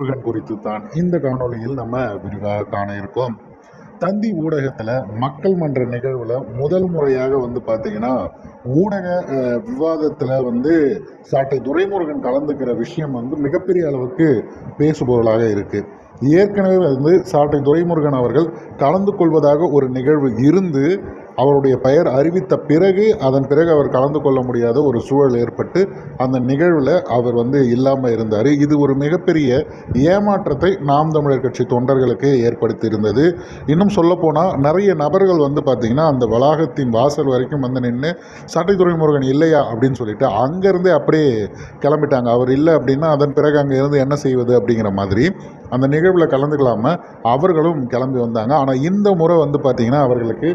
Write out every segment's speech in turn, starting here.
முருகன் குறித்து தான் இந்த காணொளியில் நம்ம விரிவாக காண இருக்கோம். தந்தி ஊடகத்தில் மக்கள் மன்ற நிகழ்வில் முதல் முறையாக வந்து பார்த்தீங்கன்னா ஊடக விவாதத்தில் வந்து சாட்டை துரைமுருகன் கலந்துக்கிற விஷயம் வந்து மிகப்பெரிய அளவுக்கு பேசுபொருளாக இருக்கு. ஏற்கனவே வந்து சாட்டை துரைமுருகன் அவர்கள் கலந்து கொள்வதாக ஒரு நிகழ்வு இருந்து அவருடைய பெயர் அறிவித்த பிறகு அதன் பிறகு அவர் கலந்து கொள்ள முடியாத ஒரு சூழல் ஏற்பட்டு அந்த நிகழ்வில் அவர் வந்து இல்லாமல் இருந்தார். இது ஒரு மிகப்பெரிய ஏமாற்றத்தை நாம் தமிழர் கட்சி தொண்டர்களுக்கு ஏற்படுத்தியிருந்தது. இன்னும் சொல்லப்போனால் நிறைய நபர்கள் வந்து பார்த்திங்கன்னா அந்த வளாகத்தின் வாசல் வரைக்கும் வந்து நின்று சாட்டை துறைமுருகன் இல்லையா? அப்படின்னு சொல்லிட்டு அங்கேருந்தே அப்படியே கிளம்பிட்டாங்க. அவர் இல்லை அப்படின்னா அதன் பிறகு அங்கே இருந்து என்ன செய்வது அப்படிங்கிற மாதிரி. அந்த நிகழ்வில் கலந்துக்கலாமல் அவர்களும் கிளம்பி வந்தாங்க. ஆனால் இந்த முறை வந்து பார்த்திங்கன்னா அவர்களுக்கு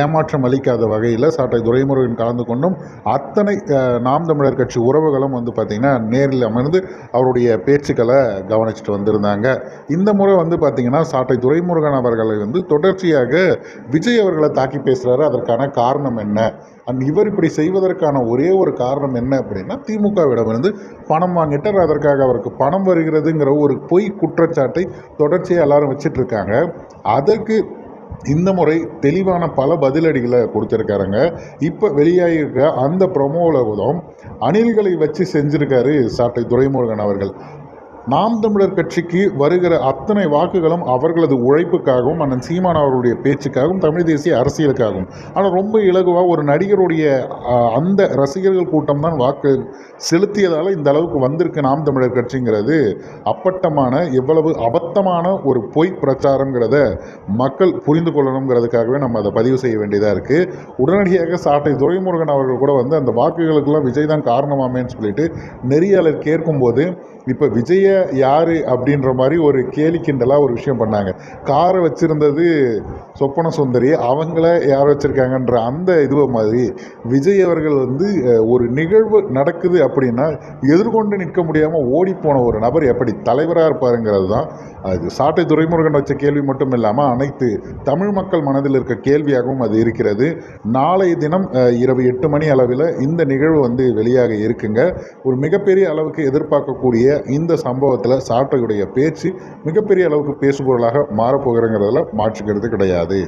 ஏமாற்றம் அளிக்காத வகையில் சாட்டை துரைமுருகன் கலந்து கொண்டும் அத்தனை நாம் தமிழர் கட்சி உறவுகளும் வந்து பார்த்திங்கன்னா நேரில் அமர்ந்து அவருடைய பேச்சுக்களை கவனிச்சுட்டு வந்திருந்தாங்க. இந்த முறை வந்து பார்த்திங்கன்னா சாட்டை துரைமுருகன் அவர்களை வந்து தொடர்ச்சியாக விஜய் அவர்களை தாக்கி பேசுகிறாரு அதற்கான காரணம் என்ன? அண்ட் இவர் இப்படி செய்வதற்கான ஒரே ஒரு காரணம் என்ன அப்படின்னா திமுகவிடமிருந்து பணம் வாங்கிட்டார் அதற்காக அவருக்கு பணம் வருகிறதுங்கிற ஒரு பொய் குற்றச்சாட்டை தொடர்ச்சியாக எல்லாரும் வச்சுட்டு இருக்காங்க அதற்கு இந்த முறை தெளிவான பல பதிலடிகளை கொடுத்துருக்காருங்க. இப்போ வெளியாகியிருக்க அந்த ப்ரொமோவில் கூட அணில்களை வச்சு செஞ்சுருக்காரு சாட்டை துரைமுருகன் அவர்கள். நாம் தமிழர் கட்சிக்கு வருகிற அத்தனை வாக்குகளும் அவர்களது உழைப்புக்காகவும் அண்ணன் சீமான் அவருடைய பேச்சுக்காகவும் தமிழ் தேசிய அரசியலுக்காகவும். ஆனால் ரொம்ப இலகுவாக ஒரு நடிகருடைய அந்த ரசிகர்கள் கூட்டம் தான் வாக்கு செலுத்தியதால் இந்த அளவுக்கு வந்திருக்கு நாம் தமிழர் கட்சிங்கிறது. அப்பட்டமான எவ்வளவு அபத்தமான ஒரு பொய் பிரச்சாரங்கிறத மக்கள் புரிந்து கொள்ளணுங்கிறதுக்காகவே நம்ம அதை பதிவு செய்ய வேண்டியதாக இருக்குது உடனடியாக சாட்டை துரைமுருகன் அவர்கள் கூட வந்து அந்த வாக்குகளுக்கெல்லாம் விஜய் தான் காரணமாமேன்னு சொல்லிட்டு நெறியாளர் கேட்கும்போது இப்போ விஜய யார் அப்படின்ற மாதிரி ஒரு கேலி கிண்டலாக ஒரு விஷயம் பண்ணாங்க. காரை வச்சுருந்தது சொப்பன சுந்தரி அவங்கள யார் வச்சுருக்காங்கன்ற அந்த இதுவை மாதிரி விஜய் அவர்கள் வந்து ஒரு நிகழ்வு நடக்குது அப்படின்னா எதிர்கொண்டு நிற்க முடியாமல் ஓடிப்போன ஒரு நபர் எப்படி தலைவராக இருப்பாருங்கிறது தான் அது. சாட்டை துரைமுருகன் வச்ச கேள்வி மட்டும் இல்லாமல் அனைத்து தமிழ் மக்கள் மனதில் இருக்க கேள்வியாகவும் அது இருக்கிறது. நாளைய தினம் இரவு எட்டு மணி அளவில் இந்த நிகழ்வு வந்து வெளியாக இருக்குங்க. ஒரு மிகப்பெரிய அளவுக்கு எதிர்பார்க்கக்கூடிய இந்த சம்பவத்தில் சாட்டையுடைய பேச்சு மிகப்பெரிய அளவுக்கு பேசுபொருளாக மாறப்போகிறங்கிறதுல மாற்றுக்கிறது கிடையாது.